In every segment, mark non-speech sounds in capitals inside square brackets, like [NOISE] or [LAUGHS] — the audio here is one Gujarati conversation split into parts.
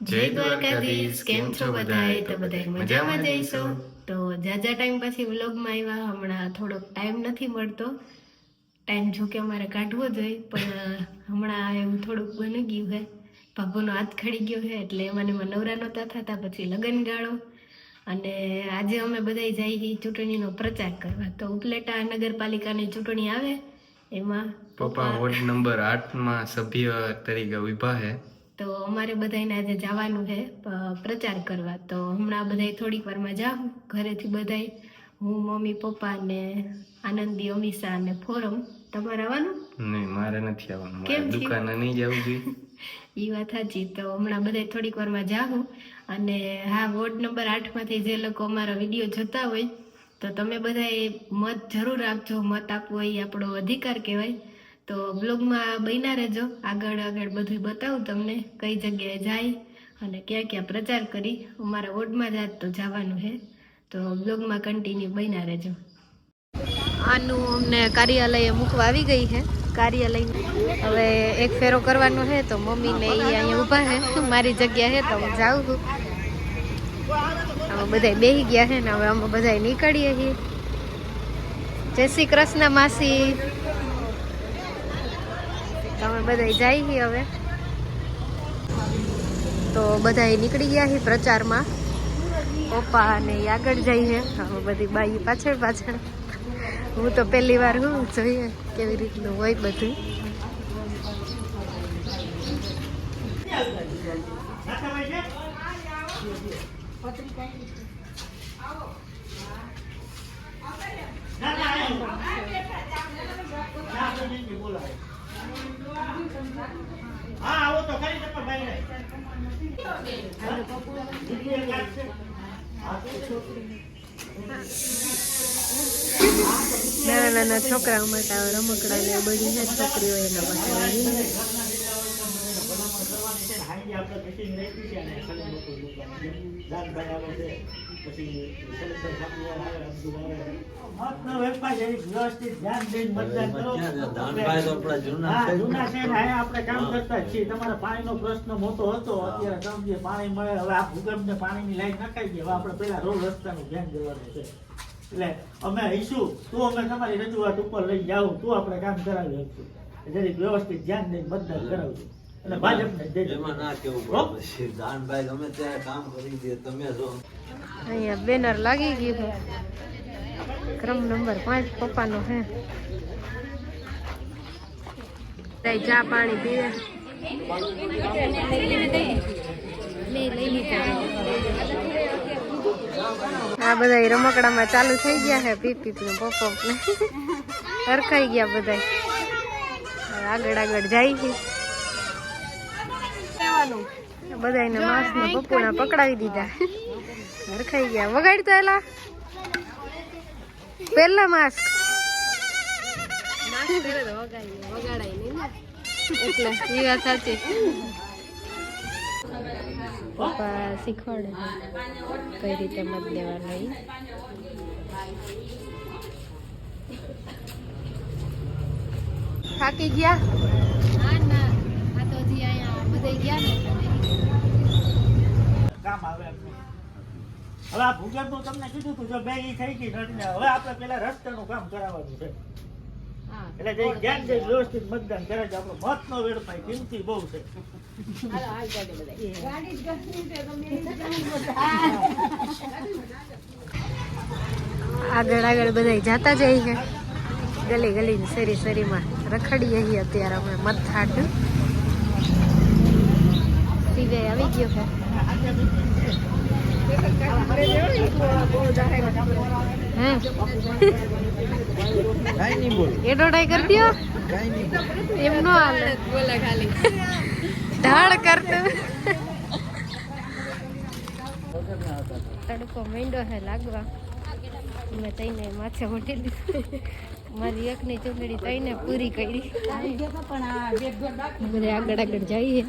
જય દ્વારકાધીશ કેમ છો બધાય? તો બધા મજામાં જઈશો. તો જાજા ટાઈમ પછી વ્લોગમાં આવ્યા હમણાં થોડોક ટાઈમ નથી મળતો. ટાઈમ જો કે અમારે કાઢવો જોઈએ પણ હમણાં એવું થોડુંક બની ગયું છે. ભાભોનો હાથ ખડી ગયો છે એટલે એમાં એમાં નવરા નહોતા થતા પછી લગ્ન ગાળો. અને આજે અમે બધાય જઈ છીએ ચૂંટણીનો પ્રચાર કરવા. તો ઉપલેટા નગરપાલિકાની ચૂંટણી આવે એમાં પપ્પા વોર્ડ નંબર આઠમાં સભ્ય તરીકે ઊભા છે. તો અમારે બધાને આજે જવાનું છે પ્રચાર કરવા. તો હમણાં બધાય થોડીક વારમાં જાઉં ઘરેથી બધાય. હું મમ્મી પપ્પા ને આનંદી અમીષા ને ફોરમ. તમારે આવવાનું? નહીં મારે નથી આવવાનું. કેમ? દુકાને નહીં જવું જોઈએ. [LAUGHS] એ વાત સાચી. તો હમણાં બધાય થોડીક વારમાં જાઉં અને હા વોર્ડ નંબર આઠમાંથી જે લોકો અમારા વીડિયો જોતા હોય તો તમે બધાએ મત જરૂર આપજો. મત આપવો એ આપણો અધિકાર કહેવાય. તો બ્લોગમાં બન્યા રહેજો. આગળ આગળ બધું બતાવું તમને કઈ જગ્યાએ જાય અને ક્યાં ક્યાં પ્રચાર કરી. અમારા વોર્ડમાં જાત તો જવાનું છે. તો બ્લોગમાં કન્ટિન્યુ બન્યા રહેજો. આનું અમને કાર્યાલયે મૂકવા આવી ગઈ છે. કાર્યાલય. હવે એક ફેરો કરવાનો છે તો મમ્મીને એ અહીંયા ઊભા છે. મારી જગ્યા છે તો હું જાઉં છું. અમે બધા બેસી ગયા છે ને હવે અમે બધા નીકળીએ છીએ. જય શ્રી કૃષ્ણ માસી. તો અમે બધા જઈએ હવે. તો બધા નીકળી ગયા છે પ્રચારમાં. પપ્પા અને આગળ જાય છે અમે બધી બાઈ પાછળ પાછળ. હું તો પહેલી વાર હું જોઈએ કેવી રીતનું હોય બધું. નાના નાના છોકરાઓ માટે રમકડા ને બધી છોકરીઓ એના માટે આવી. મતનો વેપાર છે, વ્યવસ્થિત ધ્યાન દઈને મતદાન કરો. ધાનભાઈ તો આપણા જૂના છે. જૂના છે ને અહીંયા આપણે કામ કરતા છીએ. તમારા પાણીનો પ્રશ્ન મોટો હતો. અત્યારે સમજીએ પાણી મળે હવે આ ભૂગર્ભને પાણીની લાઈન નખાઈ ગઈ. હવે આપણે પેલા રોડ રસ્તાનું ધ્યાન દેવાનું છે. એટલે અમે હઈશું તું અમે તમારી રજૂઆત ઉપર લઈ જાવ તું આપણે કામ કરાવી શકશું જરીક વ્યવસ્થિત ધ્યાન દઈને મતદાન કરાવજો. અને ભાજપને એમાં ના કેવું પડે પછી. ધાનભાઈ ગમે ત્યારે કામ કરી દે તમે જો. અહીંયા બેનર લાગી ગયું ક્રમ નંબર પાંચ પપ્પાનો છે. તઈ ચા પાણી પીવે લઈ લઈ લીધા આ બધા રમકડામાં ચાલુ થઈ ગયા છે પીપીપ પીપ ને પોપ. હરખાઈ ગયા બધા. આગળ આગળ જાય છે. બધાને માસ ને પપ્પુના પકડાવી દીધા. હરખાઈ ગયા. વગાડતા એલા. પેલા માસ. એટલે એ વાત સાચી પપ્પા શીખવાડે. કઈ રીતે મત દેવાનો ઈ. થાકી ગયા? કામ આવે હવે આ ભૂગર્ભનું તમને કીધું તું જો બે ઈ થઈ ગઈ નળને હવે આપણે પેલા રસ્તાનું કામ કરાવવાનું છે. એટલે જે ધ્યાન દઈ વ્યવસ્થિત મતદાન કરે છે. આપણો મતનો વેડફાય કિંમતી બહુ છે. આગળ આગળ બધા જાતા જાય છે. ગલી ગલી શેરી શેરીમાં રખડીએ અત્યારે અમે મત હાટ સીવે આવી ગયો છે કરી એમ નો હાલે ઢાળ કરતું તડકો મીંડો છે લાગવા મેં તઈને માથે ઓઢી લીધું મારી એકની ચૂંટણી તઈને પૂરી કરી બધા આગળ આગળ જઈએ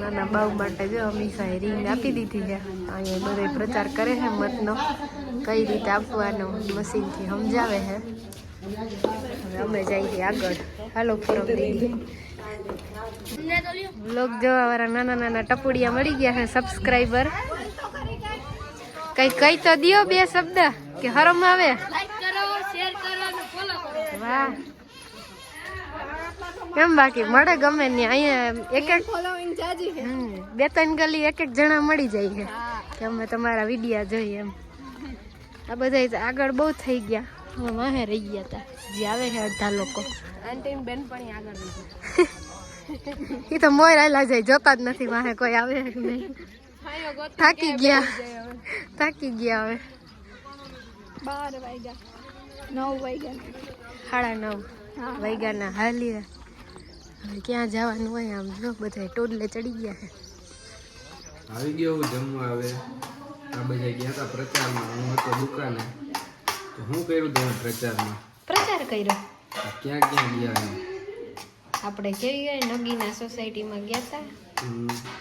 નાના બાવ માટે જો અમીષાએ રિંગ આપી દીધી છે. અહીંયા બધો પ્રચાર કરે છે મતનો. કઈ રીતે આપવાનો મશીનથી સમજાવે છે. અમે જઈએ આગળ. હાલો ફોરમ દઈ લોક જોવા વાળા નાના નાના ટપુડિયા મળી ગયા છે સબસ્ક્રાઈબર કઈ કઈ તો દિયો બે શબ્દ, કે હરમ આવે? વાહ. કેમ બાકી? મળે ગમે ને અહીંયા એક એક બે ત્રણ ગલી એક એક જણા મળી જાય છે. કે અમે તમારા વિડિયા જોઈએ એમ. આ બધા આગળ બહુ થઈ ગયા. અમે માહે રહી ગયા હતા જે આવે છે અડધા લોકો. એ [LAUGHS] તો મોર આયલા જાય જોતા જ નથી માહે કોઈ આવે કે નહીં. થાકી ગયા થાકી ગયા હવે. બાર વાગ્યા. નવ વાગ્યા. સાડા નવ. વાગ્યાના હાલી હવે ક્યાં જવાનું હોય આમ જો બધા ટોડલે ચડી ગયા છે. આવી ગયો હું જમવા હવે. આ બધા ગયા હતા પ્રચારમાં હું હતો દુકાને. તો હું કર્યું તમે પ્રચારમાં? પ્રચાર કર્યો. ક્યાં ક્યાં ગયા આપણે કેવી ગયા નગીના સોસાયટીમાં ગયા હતા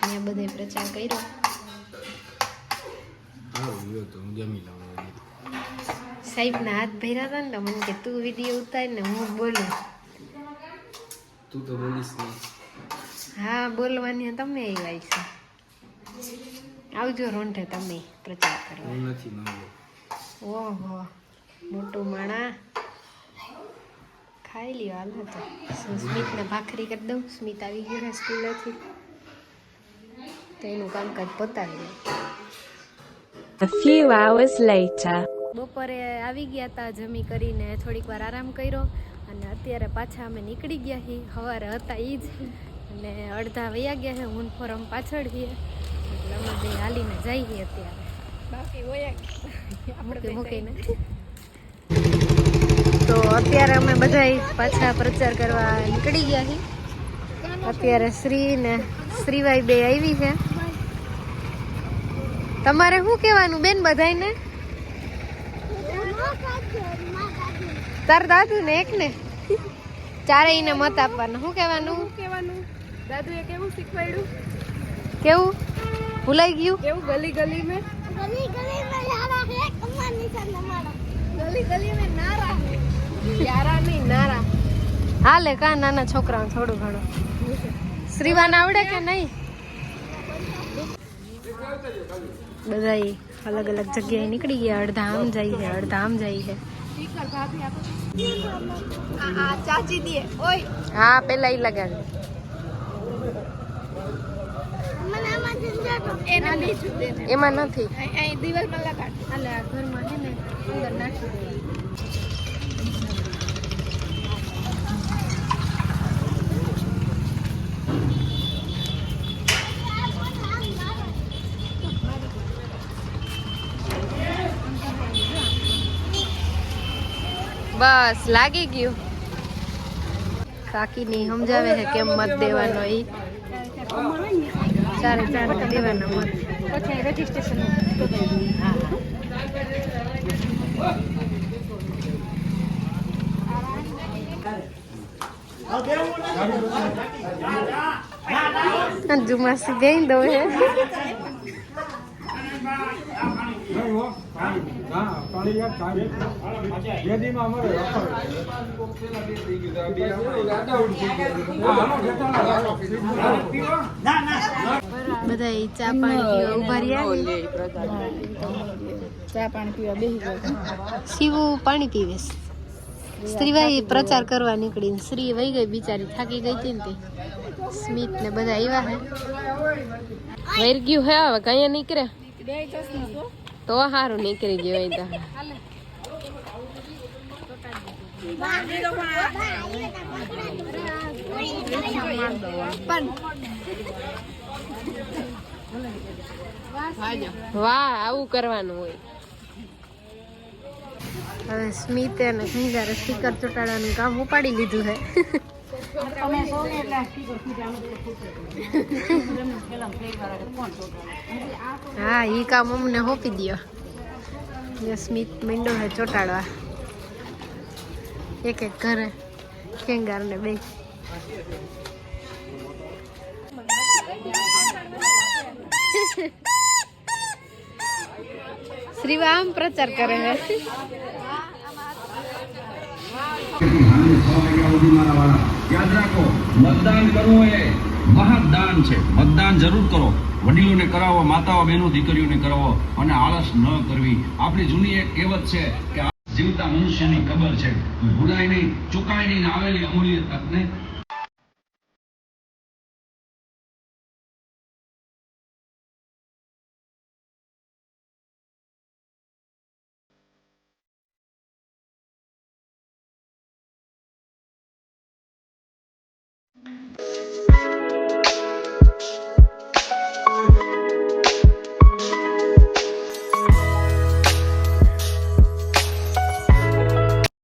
ત્યાં બધે પ્રચાર કર્યો. હા ગયો તો હું જમી લઉં હવે. સાહેબના હાથ ભર્યા હતા ને તો મને કે તું વીડિયો ઉતાર ને હું બોલું. તું તો બોલીશ નહીં. હા બોલવાની તમે આવ્યા છે. આવજો રોંઢે તમે પ્રચાર કરવા. હું નથી માંગો ઓહો મોટું માણા. ખાઈ લ્યો હાલ તો. શું સ્મિતને ભાખરી કરી દઉં? સ્મિત આવી ગયો છે સ્કૂલેથી. તો એનું કામકાજ પતાવી દઉં. A few hours later. બપોરે આવી ગયા હતા જમી કરીને થોડીક વાર આરામ કર્યો અને અત્યારે પાછા અમે નીકળી ગયા હી. સવારે હતા એ જ અને અડધા વયા ગયા છે હું ફોરમ પાછળ છીએ એટલે અમે બે હાલીને જઈએ અત્યારે. બાકી વયા મૂકીને તો અત્યારે અમે બધા પાછા પ્રચાર કરવા નીકળી ગયા છીએ અત્યારે શ્રી ને શ્રીભાઈ બે આવી છે તમારે શું કહેવાનું બેન બધાને તાર દાદુ ને એક ને? ચારે એને મત આપવાનું. શું કહેવાનું? કહેવાનું? દાદુ એ કેવું શીખવાડ્યું? કેવું? ભૂલાઈ ગયું? કેવું ગલી ગલી મેં? ગલી ગલી મેં યારા હે કમાન નિશાન તમારા. ગલી ગલી મેં નારા યારા નહીં નારા. હાલે કા નાના છોકરા થોડું ઘણું. શ્રીવાન આવડે કે નહીં? બધા અલગ અલગ જગ્યાએ નીકળી ગયા અડધા આમ જાય છે અડધા આમ જાય છે. ચાચી દીએ ઓય હા પેલા ઈ દે એમાં નથી. દિવાલમાં લગાડ. ઘરમાં છે ને અંદર નાખી દે. બસ લાગી ગયું. કાકીની સમજાવે છે કેમ મત દેવાનો ઈ. ચારે ચાર દેવાના મત. પછી રજીસ્ટ્રેશન જુમાસી બેન દો હે. બધા ચા પાણી ઊભા રહ્યા. ચા પાણી પીવા બેસી ગયો શિવું પાણી પીવે છે. શ્રીભાઈ પ્રચાર કરવા નીકળીને શ્રી વહી ગઈ બિચારી થાકી ગઈ હતી ને તે. સ્મિત ને બધા આવ્યા હે. વૈર ગયું હે હવે કઈ નીકળે. તો સારું નીકળી ગયો હોય તો. વાહ, આવું કરવાનું હોય. હવે સ્મિતે અને ખંજારે સ્ટીકર ચોટાડવાનું કામ ઉપાડી લીધું છે હા એ કામ અમને હોપી દો સ્મિત મીંડો હે ચોટાડવા. એક એક ઘરે ખેંગાર ને બે. શ્રીવા આમ પ્રચાર કરે છે યાદ રાખો, મતદાન કરવું એ મહાદાન છે. મતદાન જરૂર કરો. વડીલોને કરાવો, માતાઓ, બહેનો, દીકરીઓને કરાવો અને આળસ ન કરવી. આપણી જૂની એક કહેવત છે કે જીવતા મનુષ્યની કબર છે. ભૂલાય નહીં, ચુકાય નહીં આવેલી અમૂલ્ય તકને Bye.